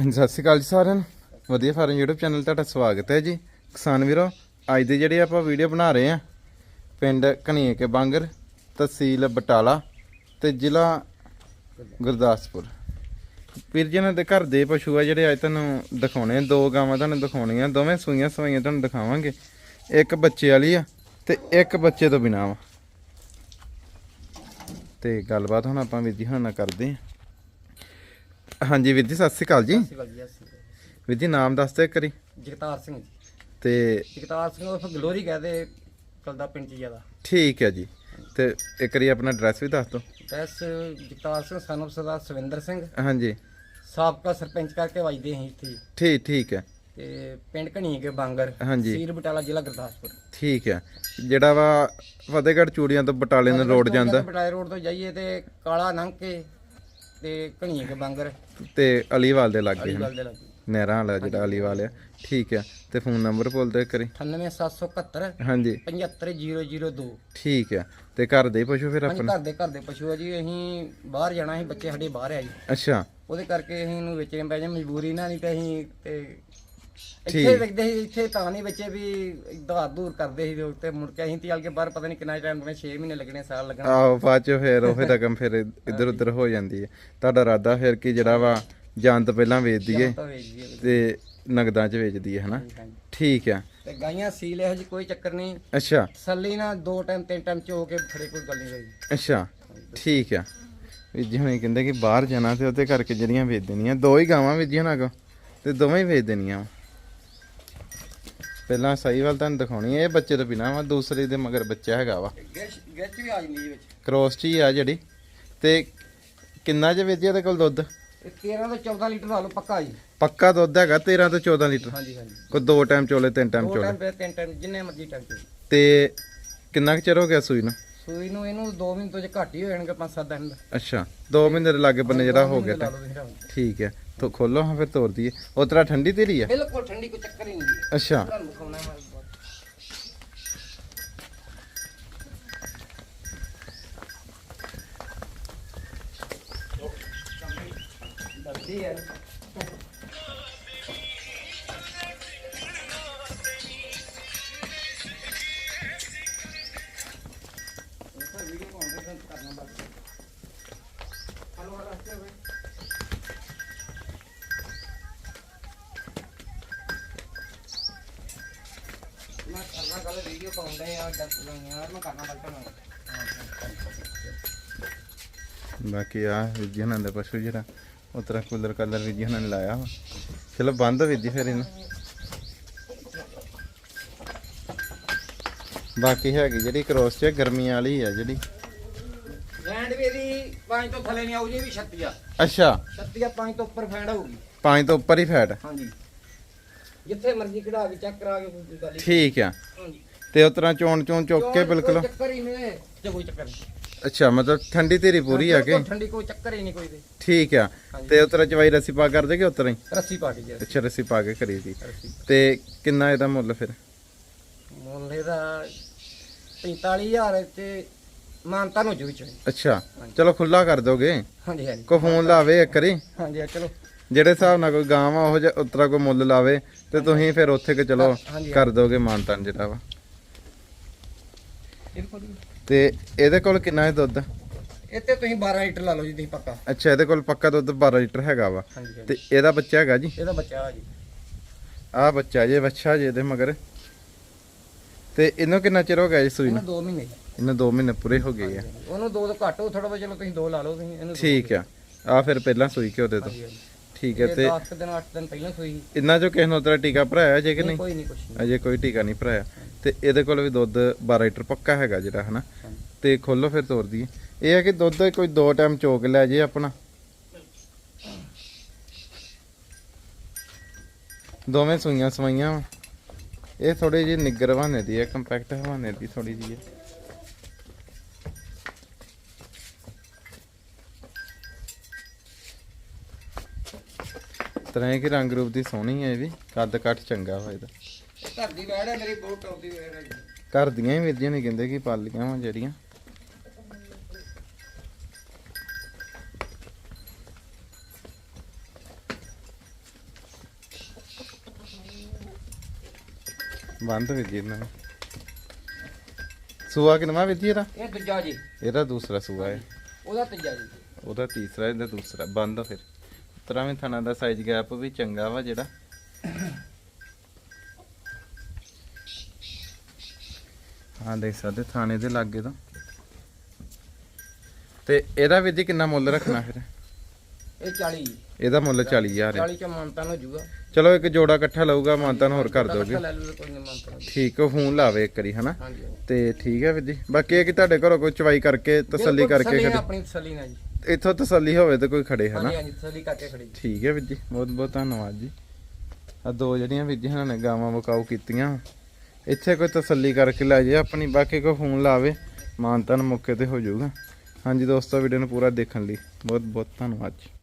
ਹਾਂਜੀ, ਸਤਿ ਸ਼੍ਰੀ ਅਕਾਲ ਜੀ ਸਾਰਿਆਂ ਨੂੰ। ਵਧੀਆ ਫਾਰਮ YouTube ਚੈਨਲ ਤੁਹਾਡਾ ਸਵਾਗਤ ਹੈ ਜੀ। ਕਿਸਾਨ ਵੀਰੋ ਅੱਜ ਦੇ ਜਿਹੜੇ ਆਪਾਂ ਵੀਡੀਓ ਬਣਾ ਰਹੇ ਆ ਪਿੰਡ ਕਣੀਏ ਕੇ ਬਾਂਗਰ ਤਹਿਸੀਲ ਬਟਾਲਾ ਤੇ ਜ਼ਿਲ੍ਹਾ ਗੁਰਦਾਸਪੁਰ। ਵੀਰ ਜੀ ਇਹਨਾਂ ਦੇ ਘਰ ਦੇ ਪਸ਼ੂ ਆ ਜਿਹੜੇ ਅੱਜ ਤੁਹਾਨੂੰ ਦਿਖਾਉਣੇ ਆ ਦੋ ਗਾਵਾਂ ਤੁਹਾਨੂੰ ਦਿਖਾਉਣੀਆਂ ਦੋਵੇਂ ਸੂਈਆਂ ਸਵਾਈਆਂ ਤੁਹਾਨੂੰ ਦਿਖਾਵਾਂਗੇ। ਇੱਕ ਬੱਚੇ ਵਾਲੀ ਆ ਤੇ ਇੱਕ ਬੱਚੇ ਤੋਂ ਬਿਨਾਂ ਵਾ। ਤੇ ਗੱਲਬਾਤ ਹੁਣ ਆਪਾਂ ਵੀਰ ਜੀ ਹੁਣ ਨਾਲ ਕਰਦੇ ਆ ਹਾਂਜੀ ਵੀਰ ਜੀ ਸਤਿ ਸ਼੍ਰੀ ਅਕਾਲ ਜੀ। ਸਤਿ ਸ਼੍ਰੀ ਅਕਾਲ ਜੀ, ਸਤਿ ਸ਼੍ਰੀ ਅਕਾਲ। ਵੀਰ ਜੀ ਨਾਮ ਦੱਸ ਦਿਓ ਇੱਕ ਵਾਰੀ। ਜਗਤਾਰ ਸਿੰਘ ਜੀ। ਤੇ ਜਗਤਾਰ ਸਿੰਘ ਉਹ ਗਲੋਰੀ ਕਹਦੇ ਕਲਦਾ ਪਿੰਡ ਚ ਜ਼ਿਆਦਾ ਠੀਕ ਹੈ ਜੀ। ਤੇ ਇੱਕ ਵਾਰੀ ਆਪਣਾ ਐਡਰੈਸ ਵੀ ਦੱਸ ਦਿਓ। ਬਸ ਜਗਤਾਰ ਸਿੰਘ ਸਨ ਸਰਦਾਰ ਸਵਿੰਦਰ ਸਿੰਘ। ਹਾਂਜੀ। ਸਾਬਕਾ ਸਰਪੰਚ ਕਰਕੇ ਵਜਦੇ ਸੀ ਇੱਥੇ। ਠੀਕ ਠੀਕ ਹੈ। ਤੇ ਪਿੰਡ ਘਣੀਕੇ ਬਾਂਗਰ ਹਾਂਜੀ। ਸੀਰ ਬਟਾਲਾ ਜ਼ਿਲ੍ਹਾ ਗੁਰਦਾਸਪੁਰ। ਠੀਕ ਹੈ। ਜਿਹੜਾ ਵਾ ਫਤਿਹਗੜ੍ਹ ਚੂੜੀਆਂ ਤੋਂ ਬਟਾਲੇ ਨੂੰ ਰੋਡ ਜਾਂਦਾ। ਬਟਾਲੇ ਰੋਡ ਤੋਂ ਜਾਈਏ ਤੇ ਕਾਲਾ ਲੰਘ ਕੇ ਤੇ ਘਣੀਕੇ ਬਾਂਗਰ। ਤੇ ਅਲੀਵਾਲ ਦੇ ਲਾਗੇ ਹਨ। ਗੱਲ ਦੇ ਲੱਗੇ ਨਹਿਰਾਂ ਵਾਲਾ ਜਿਹੜਾ ਅਲੀਵਾਲ ਆ ਠੀਕ ਹੈ ਤੇ ਫੋਨ ਨੰਬਰ ਬੋਲ ਦਿਓ ਇੱਕ ਵਾਰੀ। 98771 ਹਾਂਜੀ। 75002 ਠੀਕ ਹੈ ਤੇ ਘਰ ਦੇ ਪਸ਼ੂ ਫਿਰ ਆਪਣਾ? ਘਰ ਦੇ ਘਰ ਦੇ ਪਸ਼ੂ ਆ ਜੀ। ਅਸੀਂ ਬਾਹਰ ਜਾਣਾ ਸੀ ਬੱਚੇ ਸਾਡੇ ਬਾਹਰ ਆ ਜੀ। ਅੱਛਾ। ਉਹਦੇ ਕਰਕੇ ਅਸੀਂ ਇਹਨੂੰ ਵੇਚਣੇ ਪੈ ਜਾਂ ਮਜਬੂਰੀ ਨਾਲ ਨਹੀਂ ਤੇ ਅਸੀਂ ਤੇ। ਇੱਥੇ ਵੇਚਦੇ ਸੀ ਇੱਥੇ ਤਾਂ ਨਹੀਂ ਵੇਚੇ ਵੀ ਧਾਰ ਦੂਰ ਕਰਦੇ ਸੀ ਲੋਕ ਤੇ ਮੁੜ ਕੇ ਅਸੀਂ ਤਿਆਲ ਕੇ ਬਾਹਰ ਪਤਾ ਨਹੀਂ ਕਿੰਨਾ ਟਾਈਮ ਲੱਗਣਾ 6 ਮਹੀਨੇ ਲੱਗਣੇ ਸਾਲ ਲੱਗਣਾ। ਆਹੋ ਬਾਅਦ ਚ ਫਿਰ ਉਹ ਰਕਮ ਫਿਰ ਇੱਧਰ ਉੱਧਰ ਹੋ ਜਾਂਦੀ ਹੈ। ਤੁਹਾਡਾ ਇਰਾਦਾ ਫਿਰ ਕੀ ਜਿਹੜਾ ਵਾ ਜਾਣ ਤੋਂ ਪਹਿਲਾਂ ਵੇਚ ਦਈਏ ਤਾਂ ਵੇਚ ਦਈਏ ਤੇ ਨਗਦਾਂ ਚ ਵੇਚ ਦਈਏ ਹਨਾ। ਠੀਕ ਹੈ ਤੇ ਗਾਈਆਂ ਸੀਲ ਇਹੋ ਜੀ ਕੋਈ ਚੱਕਰ ਨਹੀਂ। ਅੱਛਾ। ਸੱਲੀ ਨਾਲ ਦੋ ਟਾਈਮ ਤਿੰਨ ਟਾਈਮ ਚ ਹੋ ਕੇ ਫੜੇ ਕੋਈ ਗੱਲ ਨਹੀਂ ਹੋਈ। ਅੱਛਾ ਠੀਕ ਆ। ਵੀ ਜਿਵੇਂ ਕਹਿੰਦੇ ਕਿ ਬਾਹਰ ਜਾਣਾ ਤੇ ਉਹਦੇ ਕਰਕੇ ਜਿਹੜੀਆਂ ਵੇਚ ਦੇਣੀਆਂ ਦੋ ਹੀ ਗਾਵਾਂ ਵੇਚੀਆਂ ਉਹਨਾਂ ਕੋ ਤੇ ਦੋਵੇਂ ਹੀ ਵੇਚ ਦੇਣੀਆਂ। ਪਹਿਲਾਂ ਸਹੀ ਵੱਲ ਤੁਹਾਨੂੰ ਦਿਖਾਉਣੀ ਹੈ, ਇਹ ਬੱਚੇ ਤੋਂ ਬਿਨਾ ਵਾ, ਦੂਸਰੇ ਦੇ ਮਗਰ ਬੱਚਾ ਹੈਗਾ ਵਾ। ਗਿੱਚ ਵੀ ਆ ਜਾਂਦੀ ਵਿੱਚ ਕ੍ਰੋਸ ਚ ਹੀ ਆ ਜਿਹੜੀ। ਤੇ ਕਿੰਨਾ ਚ ਵੇਚਿਆ ਇਹਦੇ ਕੋਲ ਦੁੱਧ? ਇਹ 13 ਤੋਂ 14 ਲੀਟਰ ਲਾ ਲਓ ਪੱਕਾ ਜੀ ਪੱਕਾ ਦੁੱਧ ਹੈਗਾ 13 ਤੋਂ 14 ਲੀਟਰ। ਹਾਂਜੀ ਹਾਂਜੀ ਕੋਈ ਦੋ ਟਾਈਮ ਚੋਲੇ, ਤਿੰਨ ਟਾਈਮ ਦੋ ਚੋਲੇ। ਟਾਈਮ ਤੇ ਤਿੰਨ ਟਾਈਮ ਜਿੰਨੇ ਮਰਜ਼ੀ ਟਾਈਮ ਤੇ ਤੇ ਕਿੰਨਾ ਕੁ ਚਿਰ ਹੋ ਗਿਆ ਸੂਈ ਨੂੰ? ਸੂਈ ਨੂੰ ਇਹਨੂੰ 2 ਮਿੰਟ ਤੋਂ ਜੇ ਘੱਟ ਹੀ ਹੋ ਜਾਣਗੇ 5-7 ਦਿਨ ਦਾ ਅੱਛਾ 2 ਮਹੀਨੇ ਦੇ ਲਾਗੇ ਬੰਨੇ ਜਿਹੜਾ ਹੋ ਗਿਆ ਤਾਂ। ਠੀਕ ਹੈ। ਤੋ ਖੋਲੋ ਹਾਂ ਫਿਰ ਤੋਰ ਦਈਏ ਉਹ ਤਰ੍ਹਾਂ ਠੰਡੀ ਤੇਰੀ ਆ ਬਿਲਕੁਲ ਠੰਡੀ ਕੋਈ ਚੱਕਰ ਹੀ ਨਹੀਂ ਅੱਛਾ ਤੁਹਾਨੂੰ ਕਰਨਾ ਕੱਲ ਵੀਡੀਓ ਪਾਉਂਦੇ ਆ ਦੱਸ ਲਈਆਂ ਮੈਂ ਕਰਨਾ ਬੱਟਾ ਨਾ ਬਾਕੀ ਆ ਵਿਜੀਆਂ ਦੇ ਪਸ਼ੂ ਜਿਹੜਾ ਉਹ ਤਰ੍ਹਾਂ ਕੂਲਰ ਕਲਰ ਵਿਜੀਆਂ ਨੇ ਲਾਇਆ ਚਲੋ ਬੰਦ ਵਿਜੀ ਫਿਰ ਇਹਨੂੰ। ਬਾਕੀ ਹੈਗੀ ਜਿਹੜੀ ਕ੍ਰੋਸ ਚ ਗਰਮੀਆਂ ਵਾਲੀ ਆ ਜਿਹੜੀ। ਫੈਂਡ ਵੀ ਇਹਦੀ ਪੰਜ ਤੋਂ ਥੱਲੇ ਨਹੀਂ ਆਉ ਜੀ ਇਹ ਵੀ 36 ਆ। ਅੱਛਾ। 36 ਆ ਪੰਜ ਤੋਂ ਉੱਪਰ ਫੈਂਡ ਹੋਊਗੀ। ਪੰਜ ਤੋਂ ਉੱਪਰ ਹੀ ਫੈਟ ਹਾਂਜੀ। ਜਿੱਥੇ ਮਰਜ਼ੀ ਕਢਾ ਕੇ ਚੈੱਕ ਕਰਾ ਕੇ ਕੋਈ ਗੱਲ ਨਹੀਂ। ਠੀਕ ਆ। ਹਾਂਜੀ। ਤੇ ਉਸ ਤਰ੍ਹਾਂ ਚੋਣ ਚੋਣ ਚੁੱਕ ਕੇ ਕੋਈ ਬਿਲਕੁਲ। ਚੱਕਰ ਹੀ ਨਹੀਂ ਜੇ ਕੋਈ ਚੱਕਰ ਨਹੀਂ। ਅੱਛਾ ਮਤਲਬ ਠੰਡੀ ਤੇਰੀ ਪੂਰੀ ਆ ਕੇ? ਬਿਲਕੁਲ ਠੰਡੀ ਕੋਈ ਚੱਕਰ ਹੀ ਨਹੀਂ ਕੋਈ ਦੇ ਠੀਕ ਆ। ਤੇ ਉਸ ਤਰ੍ਹਾਂ ਚਵਾਈ ਰੱਸੀ ਪਾ ਕਰਦੇ ਕਿ ਉਸ ਤਰ੍ਹਾਂ ਹੀ? ਰੱਸੀ ਪਾ ਕੇ ਜੀ ਅੱਛਾ ਰੱਸੀ ਪਾ ਕੇ ਕਰੀ ਦੀ। ਰੱਸੀ। ਤੇ ਕਿੰਨਾ ਇਹਦਾ ਮੁੱਲ ਫਿਰ? ਮੁੱਲ ਇਹਦਾ 45000 ਤੇ ਮਾਨਤਾ ਨੂੰ ਜੋ ਵਿੱਚ ਅੱਛਾ ਚਲੋ ਖੁੱਲਾ ਕਰ ਦੋਗੇ। ਹਾਂਜੀ ਹਾਂਜੀ। ਕੋ ਫੋਨ ਲਾਵੇ ਇੱਕ ਵਾਰੀ। ਹਾਂਜੀ ਆ ਚਲੋ। ਜਿਹੜੇ ਹਿਸਾਬ ਨਾਲ ਕੋਈ ਗਾਂ ਵਾ ਉਹ ਜਿਹਾ ਉਤਰਾ ਕੋਈ ਮੁੱਲ ਲਾਵੇ। ਤੇ ਤੁਸੀਂ ਫਿਰ ਉੱਥੇ ਕਿ ਚਲੋ ਹਾਂਜੀ ਕਰ ਦੋਗੇ ਮਾਨਤਾਨ ਜਿਹੜਾ ਵਾ। ਇਹ ਕੋਲ ਤੇ ਇਹਦੇ ਕੋਲ ਕਿੰਨਾ ਹੈ ਦੁੱਧ? ਇੱਥੇ ਤੁਸੀਂ 12 ਲੀਟਰ ਲਾ ਲਓ ਜੀ ਤੁਸੀਂ ਪੱਕਾ। ਅੱਛਾ ਇਹਦੇ ਕੋਲ ਪੱਕਾ ਦੁੱਧ 12 ਲੀਟਰ ਹੈਗਾ ਵਾ। ਹਾਂਜੀ ਹਾਂਜੀ। ਤੇ ਇਹਦਾ ਬੱਚਾ ਹੈਗਾ ਜੀ? ਇਹਦਾ ਬੱਚਾ ਆ ਜੀ। ਆਹ ਬੱਚਾ ਜੇ ਬੱਚਾ ਜੇ ਇਹਦੇ ਮਗਰ। ਤੇ ਇਹਨੂੰ ਕਿੰਨਾ ਚਿਰ ਹੋ ਗਿਆ ਜੀ ਸੂਈ ਨੂੰ? ਇਹਨੂੰ 2 ਮਹੀਨੇ ਜੀ। ਇਹਨੂੰ 2 ਮਹੀਨੇ ਪੂਰੇ ਹੋ ਗਏ ਆ। ਉਹਨੂੰ ਦੋ ਤੋਂ ਘੱਟ ਹੋ ਥੋੜਾ ਬਹੁਤ ਚਲੋ ਤੁਸੀਂ ਦੋ ਲਾ ਲਓ ਤੁਸੀਂ ਇਹਨੂੰ ਦੋ ਠੀਕ ਆ। ਆ ਫਿਰ ਪਹਿਲਾਂ ਸੂਈ ਤੋਂ ਹਾਂਜੀ, ਹਾਂਜੀ। ਠੀਕ ਹੈ ਤੇ 10 ਦਿਨ 8 ਦਿਨ ਪਹਿਲਾਂ ਸੋਈ। ਇੰਨਾ ਚੋਂ ਕਿਸੇ ਨੂੰ ਉਤਰਾ ਟੀਕਾ ਭਰਾਇਆ ਜੇ ਕਿ ਨਹੀਂ ਕੋਈ ਨਹੀਂ ਕੁਛ ਨਹੀਂ। ਅਜੇ ਕੋਈ ਟੀਕਾ ਨਹੀਂ ਭਰਾਇਆ। ਤੇ ਇਹਦੇ ਕੋਲ ਵੀ ਦੁੱਧ 12 ਲੀਟਰ ਪੱਕਾ ਹੈਗਾ ਜਿਹੜਾ ਹਨਾ। ਤੇ ਖੋਲੋ ਫਿਰ ਤੋਰ ਦਈਏ। ਇਹ ਹੈ ਕਿ ਦੁੱਧ ਕੋਈ ਦੋ ਟਾਈਮ ਚੋਕ ਲੈ ਜੇ ਆਪਣਾ। ਦੋਵੇਂ ਸੂਈਆਂ ਸਵਾਈਆਂ। ਇਹ ਥੋੜੀ ਜਿਹੀ ਨਿੱਗਰ ਹਵਾਨੇ ਦੀ ਹੈ ਕੰਪੈਕਟ ਹਵਾਨੇ ਦੀ ਥੋੜੀ ਜਿਹੀ ਹੈ। ਤਰ੍ਹਾਂ ਕਿ ਰੰਗ ਰੂਪ ਦੀ ਸੋਹਣੀ ਹੈ ਇਹ ਵੀ ਕੱਦ ਕੱਟ ਚੰਗਾ ਹੋਇਆ ਇਹਦਾ। ਘਰ ਦੀ ਵੈੜ ਹੈ ਮੇਰੀ ਬਹੁਤ ਟੌਪ ਦੀ ਹੈ। ਘਰ ਦੀਆਂ ਹੀ ਵੀਰ ਨੇ ਕਹਿੰਦੇ ਕਿ ਪਾਲੀਆਂ ਵਾਂ ਜਿਹੜੀਆਂ। ਬੰਦ ਵੀ ਜੀ ਨਾ। ਸੂਆ ਕਿਨਵਾ ਵੀ ਜੀ ਇਹਦਾ? ਇਹ ਦੂਜਾ ਜੀ। ਇਹਦਾ ਦੂਸਰਾ ਸੂਆ ਹੈ। ਉਹਦਾ ਤੀਜਾ ਜੀ। ਉਹਦਾ ਤੀਸਰਾ ਇਹਦਾ ਦੂਸਰਾ। ਬੰਦ ਆ ਫਿਰ। ਤਰਾ ਵੀ ਥਣਾ ਦਾ ਸਾਈਜ਼ ਗੈਪ ਵੀ ਚੰਗਾ ਵਾ ਜਿਹੜਾ। ਹਾਂ ਦੇਖ ਸਕਦੇ ਥਾਣੇ ਦੇ ਲਾਗੇ ਤੋਂ। ਤੇ ਇਹਦਾ ਵੀਰ ਜੀ ਕਿੰਨਾ ਮੁੱਲ ਰੱਖਣਾ ਫਿਰ? ਇਹ 40 ਜੀ ਇਹਦਾ ਮੁੱਲ 40000 ਹੈ। 40 ਚ ਮਾਨਤਾਨ ਹੋ ਜਾਊਗਾ ਚਲੋ ਇੱਕ ਜੋੜਾ ਇਕੱਠਾ ਲਊਗਾ ਮਾਨਤਾਨ ਹੋਰ ਕਰ ਦੋਗੇ। ਠੀਕ ਹੈ ਫੋਨ ਲਾਵੇ ਇੱਕ ਵਾਰੀ ਹਨਾ। ਤੇ ਠੀਕ ਹੈ ਵੀਰ ਜੀ। ਬਾਕੀ ਇਹ ਕਿ ਤੁਹਾਡੇ ਘਰੋਂ ਕੋਈ ਚਵਾਈ ਕਰਕੇ ਤਸੱਲੀ ਕਰਕੇ ਆਪਣੀ ਤਸੱਲੀ ਨਾਲ ਜੀ। ਇੱਥੋਂ ਤਸੱਲੀ ਹੋਵੇ ਤੇ ਕੋਈ ਖੜੇ ਹਨਾ? ਹਾਂਜੀ ਹਾਂਜੀ ਤਸੱਲੀ ਕਰਕੇ ਖੜੀ ਜੀ। ਠੀਕ ਹੈ ਵੀਰ ਜੀ ਬਹੁਤ ਬਹੁਤ ਧੰਨਵਾਦ ਜੀ। ਆ ਦੋ ਜਿਹੜੀਆਂ ਵੀਰ ਜੀ ਇਹਨਾਂ ਨੇ ਗਾਵਾਂ ਵਕਾਊ ਕੀਤੀਆਂ। ਇੱਥੇ ਕੋਈ ਤਸੱਲੀ ਕਰਕੇ ਲੈ ਜੇ ਆਪਣੀ ਬਾਕੀ ਕੋਈ ਫੋਨ ਲਾਵੇ ਮਾਨਤਨ ਮੌਕੇ ਤੇ ਹੋ ਜਾਊਗਾ। ਹਾਂਜੀ ਦੋਸਤੋ ਵੀਡੀਓ ਨੂੰ ਪੂਰਾ ਦੇਖਣ ਲਈ ਬਹੁਤ ਬਹੁਤ ਧੰਨਵਾਦ ਜੀ।